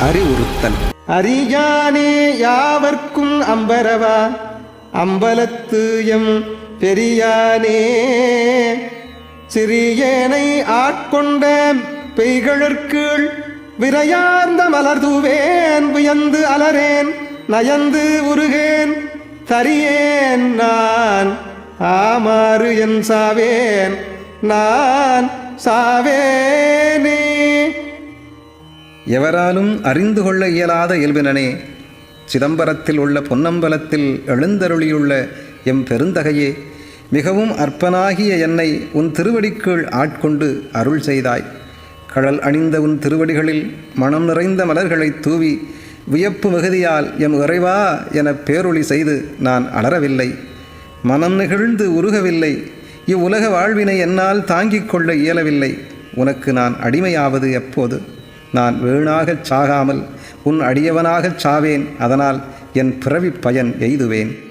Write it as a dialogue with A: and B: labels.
A: அறிவுறுத்தல். அறியானே யாவர்க்கும் அம்பரவா? அம்பலத்து எம் பெரியானே. சிறியேனை ஆட்கொண்ட பெய்கழற்கீழ் விரையார்ந்த மலர்தூவேன் வியந்து அலரேன் நயந்து உருகேன் தரியேன் நான். ஆமாறு என் சாவேன் நான் சாவேன்.
B: எவராலும் அறிந்து கொள்ள இயலாத இயல்பினனே சிதம்பரத்தில் உள்ள பொன்னம்பலத்தில் எழுந்தருளியுள்ள எம் பெருந்தகையே மிகவும் அற்பனாகிய என்னை உன் திருவடிக்குள் ஆட்கொண்டு அருள் செய்தாய். கடல் அணிந்த உன் திருவடிகளில் மனம் நிறைந்த மலர்களை தூவி வியப்பு மிகுதியால் எம் இறைவா என பேரொளி செய்து நான் அலறவில்லை. மனம் நெகிழ்ந்து உருகவில்லை. இவ்வுலக வாழ்வினை என்னால் தாங்கிக் கொள்ள இயலவில்லை. உனக்கு நான் அடிமையாவது எப்போது? நான் வீணாகச் சாகாமல் உன் அடியவனாகச் சாவேன் அதனால் என் பிறவி பயன் எய்துவேன்.